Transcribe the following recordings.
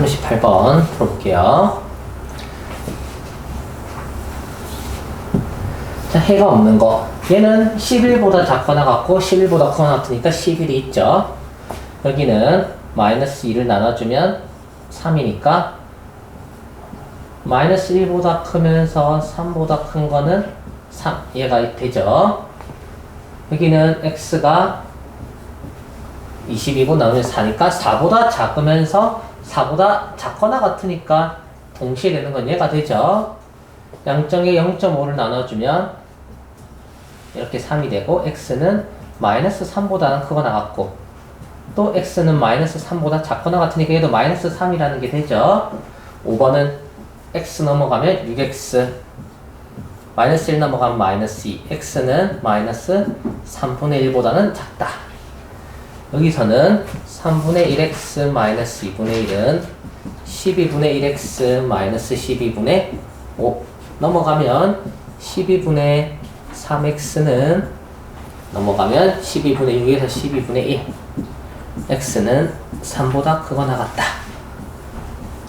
자, 738번 풀어볼게요. 자, 해가 없는 거. 얘는 11보다 작거나 같고 11보다 크거나 같으니까 11이 있죠. 여기는 마이너스 2를 나눠주면 3이니까 마이너스 1보다 크면서 3보다 큰 거는 3. 얘가 되죠. 여기는 x가 20이고 나누면 4니까 4보다 작으면서 4보다 작거나 같으니까 동시에 되는 건 얘가 되죠. 양쪽에 0.5를 나눠주면 이렇게 3이 되고 x는 마이너스 3보다는 크거나 같고 또 x는 마이너스 3보다 작거나 같으니까 얘도 마이너스 3이라는 게 되죠. 5번은 x 넘어가면 6x 마이너스 1 넘어가면 마이너스 2 x는 마이너스 3분의 1보다는 작다. 여기서는 3분의 1x 마이너스 2분의 1은 12분의 1x 마이너스 12분의 5 넘어가면 12분의 3x는 넘어가면 12분의 6에서 12분의 1 x는 3보다 크거나 같다.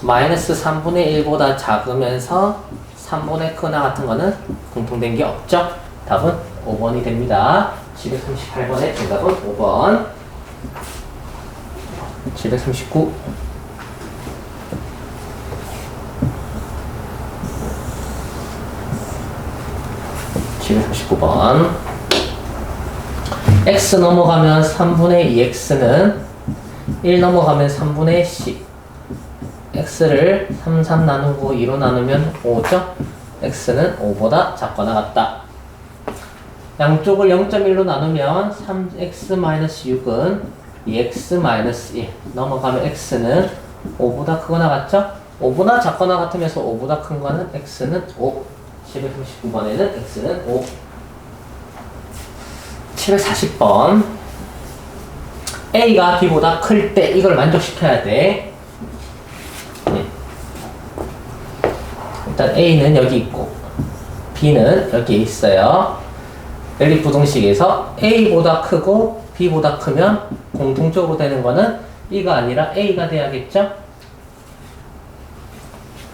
마이너스 3분의 1보다 작으면서 3분의 크거나 같은 거는 공통된 게 없죠? 답은 5번이 됩니다. 738번의 정답은 5번. 739. (739번) x 넘어가면 3분의 2x는 1 넘어가면 3분의 10 x를 3, 3 나누고 2로 나누면 5죠? x는 5보다 작거나 같다. 양쪽을 0.1로 나누면 3x-6은 2x-1 넘어가면 x는 5보다 크거나 같죠? 5보다 작거나 같으면서 5보다 큰 거는 x는 5 739번에는 x는 5 740번. a가 b보다 클 때 이걸 만족시켜야 돼. 일단 A는 여기 있고 B는 여기 있어요. 연립 부등식에서 A보다 크고 B보다 크면 공통적으로 되는 거는 B가 아니라 A가 돼야겠죠?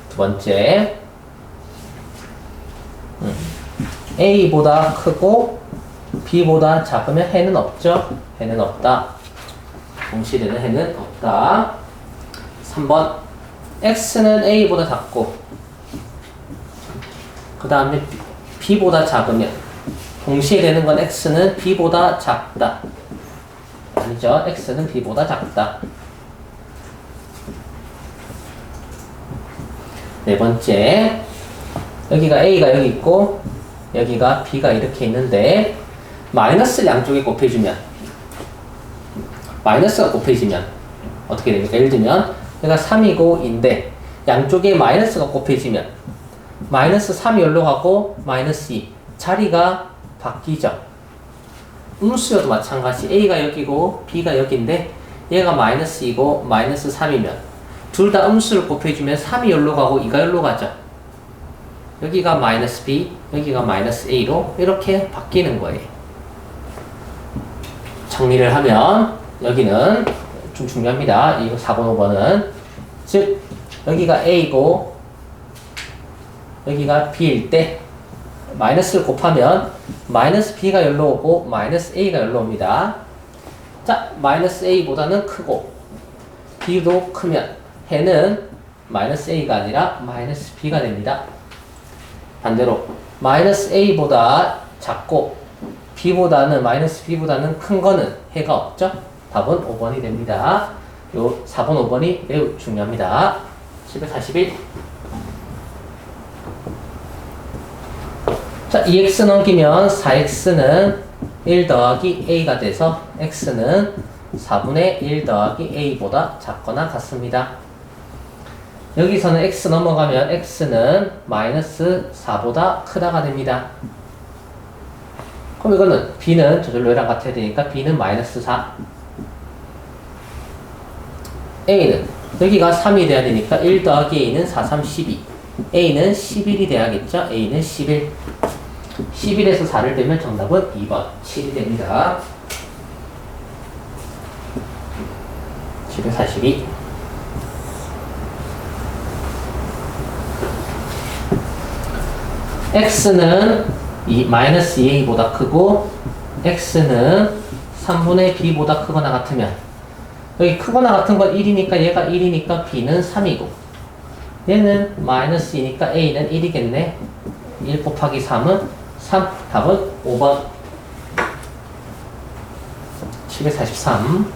두 번째 음. A보다 크고 B보다 작으면 해는 없죠? 해는 없다. 동시되는 해는 없다. 3번 X는 A보다 작고 그 다음에 B보다 작으면 동시에 되는 건 X는 B보다 작다. 아니죠? X는 B보다 작다. 네 번째 여기가 A가 여기 있고 여기가 B가 이렇게 있는데 마이너스를 양쪽에 곱해주면 마이너스가 곱해지면 어떻게 됩니까? 예를 들면 얘가 3이고 인데 양쪽에 마이너스가 곱해지면 마이너스 3이 여기로 가고 마이너스 2 자리가 바뀌죠. 음수여도 마찬가지 A가 여기고 B가 여기인데 얘가 마이너스 2고 마이너스 3이면 둘 다 음수를 곱해주면 3이 여기로 가고 2가 여기로 가죠. 여기가 마이너스 B, 여기가 마이너스 A로 이렇게 바뀌는 거예요. 정리를 하면 여기는 좀 중요합니다. 이거 4번, 5번은 즉 여기가 A고 여기가 B일 때 마이너스를 곱하면 마이너스 B가 열로 오고 마이너스 A가 열로 옵니다. 자, 마이너스 A보다는 크고 B도 크면 해는 마이너스 A가 아니라 마이너스 B가 됩니다. 반대로 마이너스 A보다 작고 B보다는 마이너스 B보다는 큰 거는 해가 없죠? 답은 5번이 됩니다. 요 4번, 5번이 매우 중요합니다. 741 자, 2x 넘기면 4x는 1 더하기 a가 돼서 x는 4분의 1 더하기 a보다 작거나 같습니다. 여기서는 x 넘어가면 x는 마이너스 4보다 크다가 됩니다. 그럼 이거는 b는 저절로 얘랑 같아야 되니까 b는 마이너스 4 a는 여기가 3이 돼야 되니까 1 더하기 a는 4, 3, 12 a는 11이 돼야겠죠? a는 11 11에서 4를 빼면 정답은 2번 7이 됩니다. 7은 42. x는 이 마이너스 2a보다 크고 x는 3분의 b보다 크거나 같으면 여기 크거나 같은 건 1이니까 얘가 1이니까 b는 3이고 얘는 마이너스 2니까 a는 1이겠네 1 곱하기 3은 3 답은 5번. 743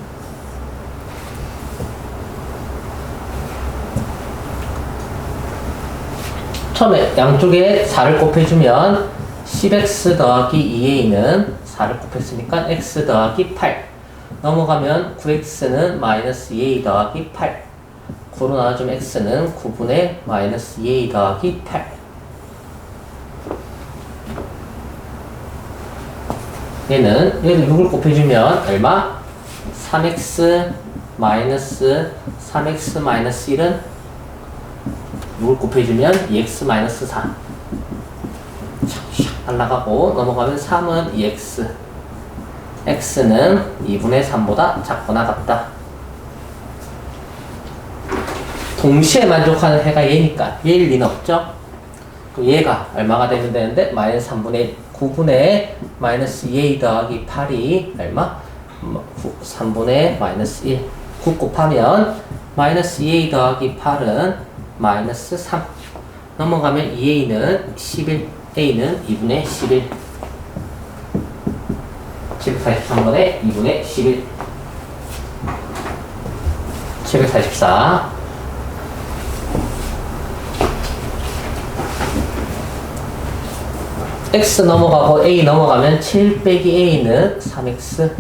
처음에 양쪽에 4를 곱해주면 10x 더하기 2a는 4를 곱했으니까 x 더하기 8 넘어가면 9x는 마이너스 2a 더하기 8 9로 나눠주면 x는 9분의 마이너스 2a 더하기 8 얘는 얘를 6을 곱해주면 얼마? 3x 마이너스 3x 마이너스 1은 6을 곱해주면 2x 마이너스 4 샥샥 날라가고 넘어가면 3은 2x x는 2분의 3보다 작거나 같다. 동시에 만족하는 해가 얘니까. 얘일 리는 없죠? 그럼 얘가 얼마가 되면 되는데? 마이너스 3분의 1 9분의 마이너스 2a 더하기 8이 얼마? 3분의 마이너스 1 9 곱하면 마이너스 2a 더하기 8은 마이너스 3 넘어가면 2a는 11 a는 2분의 11 743번에 2분의 11 744 x 넘어가고 a 넘어가면 7 빼기 a는 3x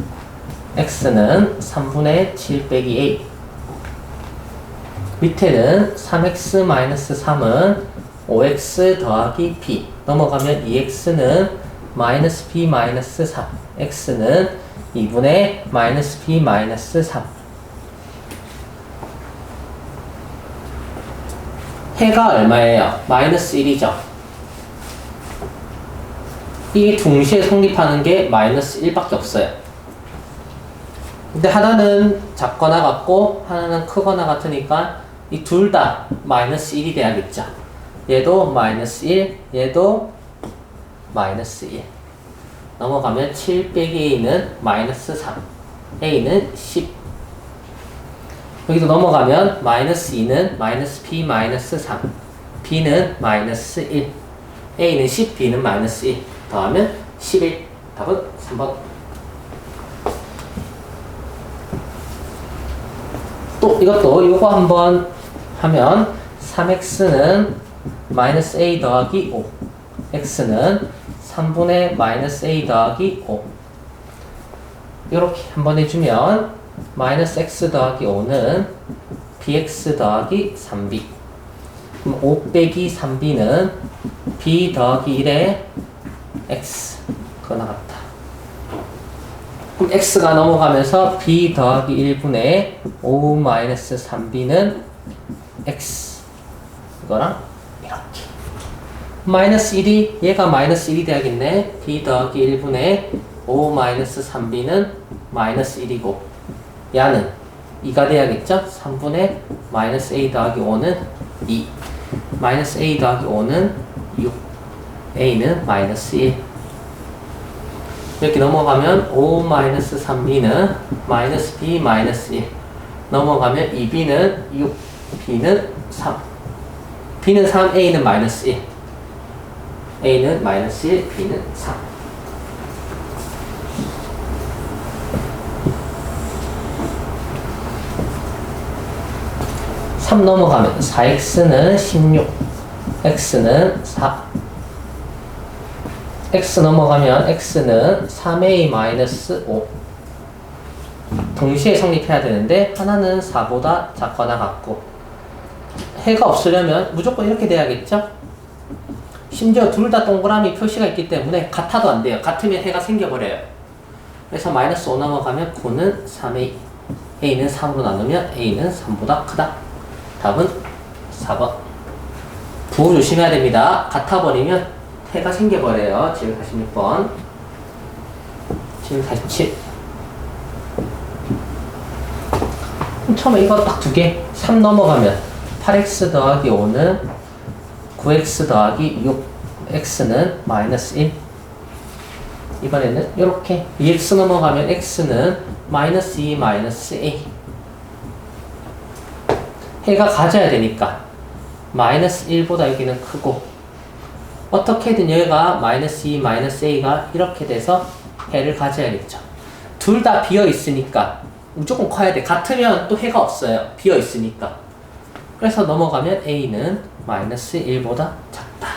x는 3분의 7 빼기 a. 밑에는 3x 마이너스 3은 5x 더하기 b. 넘어가면 2x는 마이너스 b 마이너스 3 x는 2분의 마이너스 b 마이너스 3 해가 얼마예요? 마이너스 1이죠 이 동시에 성립하는 게 마이너스 1밖에 없어요 근데 하나는 작거나 같고 하나는 크거나 같으니까 이 둘 다 마이너스 1이 돼야겠죠. 얘도 마이너스 1, 얘도 마이너스 1. 넘어가면 7 빼기 a는 마이너스 3. a는 10. 여기도 넘어가면 마이너스 2는 마이너스 b 마이너스 3. b는 마이너스 1. a는 10, b는 마이너스 1. 더하면 11. 답은 3번. 또 이것도 요거 한번 하면 3x는 마이너스 a 더하기 5 x는 3분의 마이너스 a 더하기 5 이렇게 한번 해주면 마이너스 x 더하기 5는 bx 더하기 3b 그럼 5 빼기 3b는 b 더하기 1의 x. 그거 나갔다. 그럼 x가 넘어가면서 b 더하기 1분의 5 마이너스 3b는 x. 이거랑 이렇게. 마이너스 1이 얘가 마이너스 1이 돼야겠네. B 더하기 1분의 5 마이너스 3b는 마이너스 1이고 야는 2가 돼야겠죠? 3분의 마이너스 a 더하기 5는 2 마이너스 a 더하기 5는 6 a는 마이너스 1 이렇게 넘어가면 5 마이너스 3b는 마이너스 b 마이너스 1 넘어가면 2b는 6 b는 3 b는 3 a는 마이너스 1 a는 마이너스 1 b는 3 3 넘어가면 4x는 16 x는 4 x 넘어가면 x는 3a-5 동시에 성립해야 되는데 하나는 4보다 작거나 같고 해가 없으려면 무조건 이렇게 돼야겠죠? 심지어 둘 다 동그라미 표시가 있기 때문에 같아도 안 돼요. 같으면 해가 생겨버려요. 그래서 마이너스 5 넘어가면 9는 3a a는 3으로 나누면 a는 3보다 크다. 답은 4번. 부호 조심해야 됩니다. 같아버리면 해가 생겨버려요. 746번. 747. 처음에 이거 딱 두 개. 3 넘어가면 8x 더하기 5는 9x 더하기 6. x는 마이너스 1 이번에는 이렇게 2x 넘어가면 x는 마이너스 2 마이너스 a 해가 가져야 되니까 마이너스 1보다 여기는 크고 어떻게든 여기가 마이너스 2 마이너스 a가 이렇게 돼서 해를 가져야겠죠. 둘 다 비어 있으니까. 무조건 커야 돼. 같으면 또 해가 없어요. 비어 있으니까. 그래서 넘어가면 a는 마이너스 1보다 작다.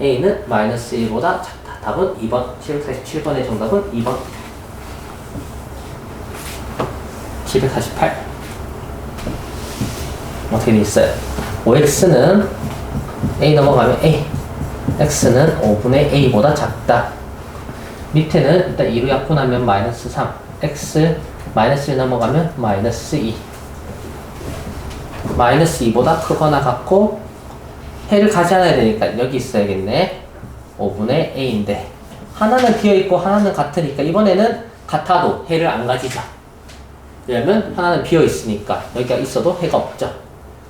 a는 마이너스 1보다 작다. 답은 2번 747번의 정답은 2번. 748 어떻게 돼 있어요? 5x는 a 넘어가면 a x는 5분의 a보다 작다. 밑에는 일단 2로 약분하면 마이너스 3 x 마이너스 1 넘어가면 마이너스 2 마이너스 2보다 크거나 같고 해를 가져야 되니까 여기 있어야겠네. 5분의 a인데. 하나는 비어있고 하나는 같으니까 이번에는 같아도 해를 안 가지죠 왜냐면 하나는 비어있으니까 여기가 있어도 해가 없죠.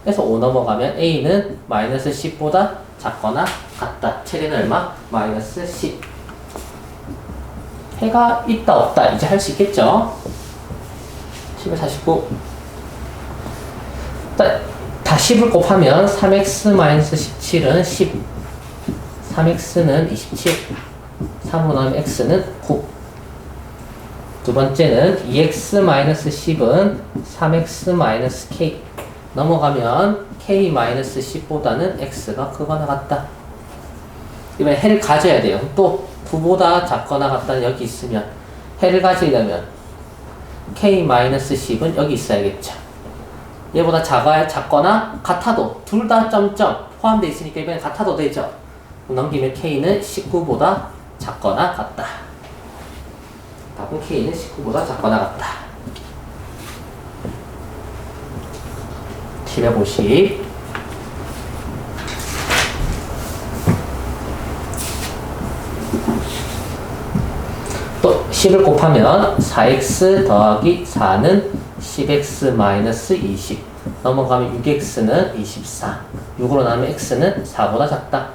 그래서 5 넘어가면 a는 마이너스 10보다 작거나 같다. 최대는 얼마? 마이너스 10 해가 있다 없다. 이제 할 수 있겠죠? 749 다, 다 10을 곱하면 3x-17은 10 3x는 27 3으로 나오면 x는 9 두 번째는 2x-10은 3x-k 넘어가면 k-10보다는 x가 크거나 같다. 이번에 해를 가져야 돼요. 또 9보다 작거나 같다는 여기 있으면 해를 가지려면 k-10은 여기 있어야겠죠. 얘보다 작아야 작거나 같아도 둘 다 점점 포함되어 있으니까 이번에 같아도 되죠. 넘기면 k는 19보다 작거나 같다. 답은 k는 19보다 작거나 같다 750 또 10을 곱하면 4x 더하기 4는 10x 마이너스 20 넘어가면 6x는 24 6으로 나누면 x는 4보다 작다.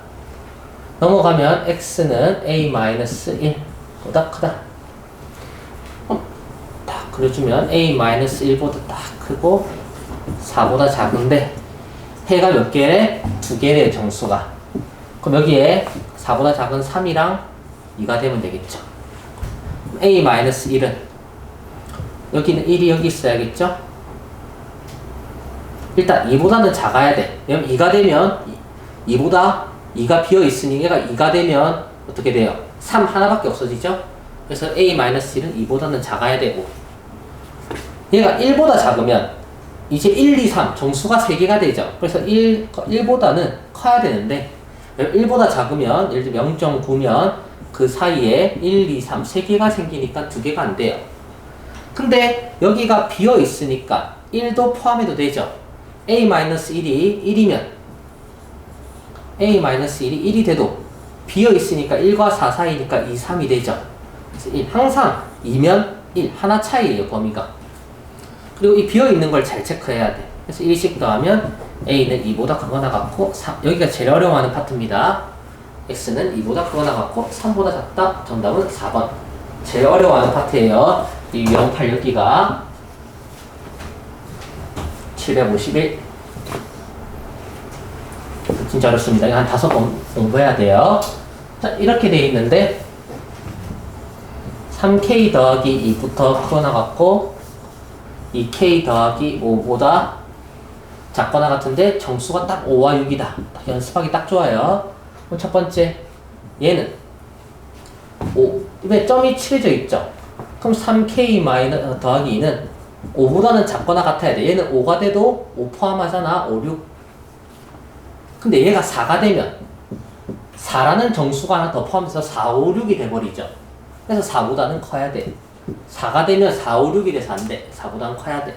넘어가면 x는 a 마이너스 1보다 크다. 어, 딱 그려주면 a 마이너스 1보다 딱 크고 4보다 작은데 해가 몇 개래? 두 개래 정수가 그럼 여기에 4보다 작은 3이랑 2가 되면 되겠죠 a-1은 여기는 1이 여기 있어야겠죠? 일단 2보다는 작아야 돼. 왜냐면 2가 되면 2보다 2가 비어 있으니 얘가 2가 되면 어떻게 돼요? 3 하나밖에 없어지죠? 그래서 a-1은 2보다는 작아야 되고 얘가 1보다 작으면 이제 1, 2, 3 정수가 3개가 되죠. 그래서 1, 1보다는 커야 되는데 1보다 작으면 예를 들면 0.9면 그 사이에 1, 2, 3, 3개가 생기니까 2개가 안 돼요. 근데 여기가 비어 있으니까 1도 포함해도 되죠. a-1이 1이면 a-1이 1이 돼도 비어 있으니까 1과 4 사이니까 2, 3이 되죠. 그래서 1, 항상 2면 1, 하나 차이예요, 범위가. 그리고 이 비어 있는 걸 잘 체크해야 돼. 그래서 1씩 더하면 a는 2보다 크거나 같고 3, 여기가 제일 어려워하는 파트입니다. x는 2보다 크거나 같고 3보다 작다. 정답은 4번. 제일 어려워하는 파트예요. 이 유형 8 여기가 751 진짜 어렵습니다. 이거 한 다섯 번 공부해야 돼요. 자, 이렇게 돼 있는데 3k 더하기 2부터 크거나 같고 2k 더하기 5보다 작거나 같은데 정수가 딱 5와 6이다. 딱 연습하기 딱 좋아요. 그럼 첫 번째 얘는 5. 왜 점이 칠해져 있죠? 그럼 3k 마이너 더하기 2는 5보다는 작거나 같아야 돼. 얘는 5가 돼도 5 포함하잖아. 5, 6. 근데 얘가 4가 되면 4라는 정수가 하나 더 포함해서 4, 5, 6이 돼버리죠. 그래서 4보다는 커야 돼. 4가 되면 4, 5, 6이 돼서 안 돼. 4보다는 커야 돼.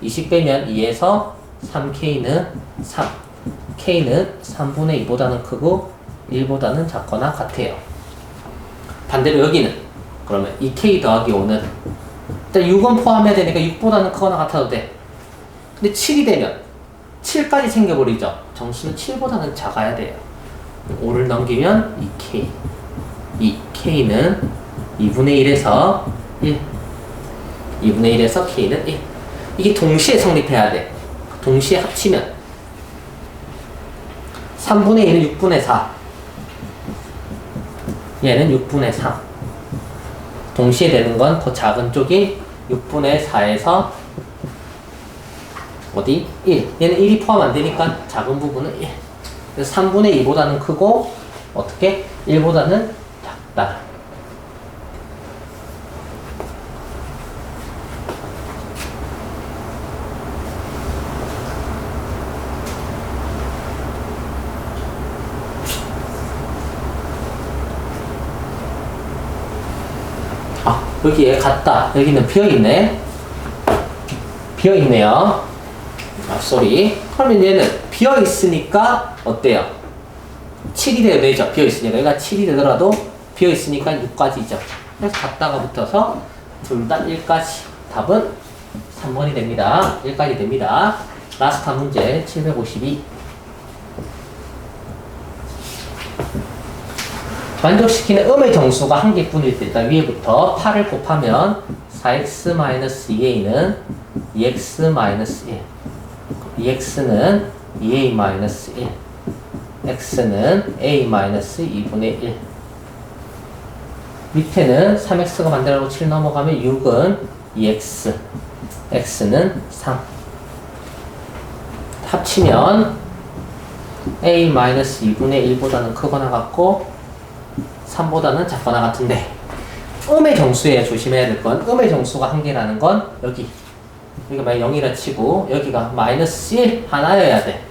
20 빼면 2에서 3k는 3. k는 3분의 2보다는 크고 1보다는 작거나 같아요. 반대로 여기는 그러면 2k 더하기 5는 일단 6은 포함해야 되니까 6보다는 크거나 같아도 돼. 근데 7이 되면 7까지 생겨버리죠. 정수는 7보다는 작아야 돼요. 5를 넘기면 2K. 이 K는 2분의 1에서 1. 2분의 1에서 K는 1. 이게 동시에 성립해야 돼. 동시에 합치면 3분의 1은 6분의 4. 얘는 6분의 3. 동시에 되는 건더 작은 쪽이 6분의 4에서 어디? 1. 얘는 1이 포함 안 되니까 작은 부분은 1. 그래서 3분의 2보다는 크고 어떻게? 1보다는 작다. 여기에 같다. 여기는 비어있네. 비어있네요. 아, 쏘리. 그러면 얘는 비어있으니까 어때요? 7이 돼야 되죠. 비어있으니까. 얘가 7이 되더라도 비어있으니까 6까지죠. 그래서 같다가 붙어서 둘 다 1까지. 답은 3번이 됩니다. 1까지 됩니다. 라스트 한 문제 752. 만족시키는 음의 정수가 한 개뿐일 때 일단 위에부터 8을 곱하면 4x-2a는 2x-1 2x는 2a-1 x는 a-2분의 1 밑에는 3x가 만들어고 7 넘어가면 6은 2x x는 3 합치면 a-2분의 1보다는 크거나 같고 3보다는 작거나 같은데 음의 정수에 조심해야 될 건 음의 정수가 한 개라는 건 여기. 여기가 만약 0이라 치고 여기가 마이너스 1 하나여야 돼.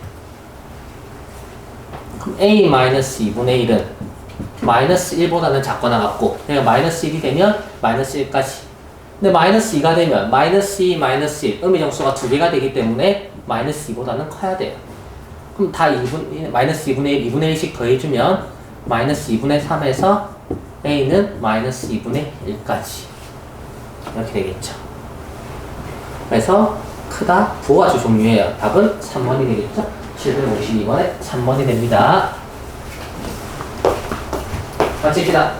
그럼 a 마이너스 2분의 1은 마이너스 1보다는 작거나 같고 얘가 마이너스 1이 되면 마이너스 1까지. 근데 마이너스 2가 되면 마이너스 2 마이너스 1 음의 정수가 두 개가 되기 때문에 마이너스 2보다는 커야 돼요. 그럼 다 2분, 마이너스 2분의 1, 2분의 1씩 더해주면 마이너스 2분의 3에서 a는 마이너스 2분의 1까지 이렇게 되겠죠. 그래서 크다 부호가 주 종류예요. 답은 3번이 되겠죠. 752번에 3번이 됩니다. 마칩시다.